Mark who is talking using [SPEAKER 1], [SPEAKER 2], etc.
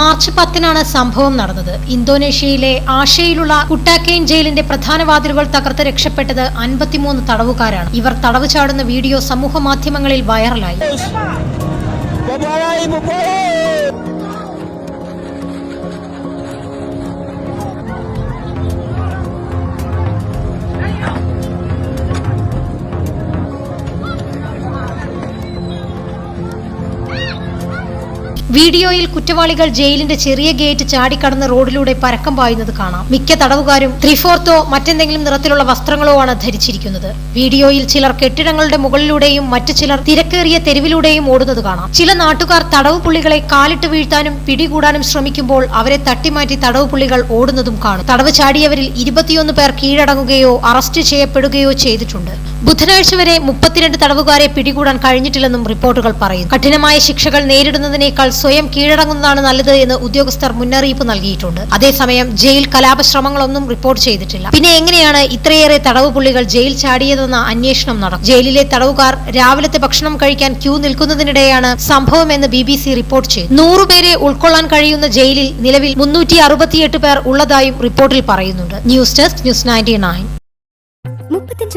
[SPEAKER 1] March പത്തിനാണ് സംഭവം നടന്നത്. ഇന്തോനേഷ്യയിലെ ആഷയിലുള്ള കുട്ടാക്കെയിൻ ജയിലിന്റെ പ്രധാന വാതിലുകൾ തകർത്ത് രക്ഷപ്പെട്ടത് അൻപത്തിമൂന്ന് തടവുകാരാണ്. ഇവർ തടവ് ചാടുന്ന വീഡിയോ സമൂഹ മാധ്യമങ്ങളിൽ വൈറലായി. വീഡിയോയിൽ കുറ്റവാളികൾ ജയിലിന്റെ ചെറിയ ഗേറ്റ് ചാടിക്കടന്ന് റോഡിലൂടെ പരക്കം പായുന്നത് കാണാം. മിക്ക തടവുകാരും ത്രിഫോർത്തോ മറ്റെന്തെങ്കിലും നിറത്തിലുള്ള വസ്ത്രങ്ങളോ ആണ് ധരിച്ചിരിക്കുന്നത്. വീഡിയോയിൽ ചിലർ കെട്ടിടങ്ങളുടെ മുകളിലൂടെയും മറ്റു ചിലർ തിരക്കേറിയ തെരുവിലൂടെയും ഓടുന്നത് കാണാം. ചില നാട്ടുകാർ തടവ് പുള്ളികളെ കാലിട്ട് വീഴ്ത്താനും പിടികൂടാനും ശ്രമിക്കുമ്പോൾ അവരെ തട്ടിമാറ്റി തടവ് പുള്ളികൾ ഓടുന്നതും കാണും. തടവ് ചാടിയവരിൽ ഇരുപത്തിയൊന്ന് പേർ കീഴടങ്ങുകയോ അറസ്റ്റ് ചെയ്യപ്പെടുകയോ ചെയ്തിട്ടുണ്ട്. ബുധനാഴ്ച വരെ മുപ്പത്തിരണ്ട് തടവുകാരെ പിടികൂടാൻ കഴിഞ്ഞിട്ടില്ലെന്നും റിപ്പോർട്ടുകൾ പറയുന്നു. കഠിനമായ ശിക്ഷകൾ നേരിടുന്നതിനേക്കാൾ സ്വയം കീഴടങ്ങുന്നതാണ് നല്ലത് എന്ന് ഉദ്യോഗസ്ഥർ മുന്നറിയിപ്പ് നൽകിയിട്ടുണ്ട്. അതേസമയം ജയിൽ കലാപശ്രമങ്ങളൊന്നും റിപ്പോർട്ട് ചെയ്തിട്ടില്ല. പിന്നെ എങ്ങനെയാണ് ഇത്രയേറെ തടവ് ജയിൽ ചാടിയതെന്ന അന്വേഷണം നടക്കും. ജയിലിലെ തടവുകാർ രാവിലത്തെ ഭക്ഷണം കഴിക്കാൻ ക്യൂ നിൽക്കുന്നതിനിടെയാണ് സംഭവമെന്ന് ബി ബി സി റിപ്പോർട്ട് ചെയ്തു നൂറുപേരെ ഉൾക്കൊള്ളാൻ കഴിയുന്ന ജയിലിൽ നിലവിൽ മുന്നൂറ്റി അറുപത്തിയെട്ട് പേർ ഉള്ളതായും റിപ്പോർട്ടിൽ പറയുന്നുണ്ട്. News desk news
[SPEAKER 2] ninety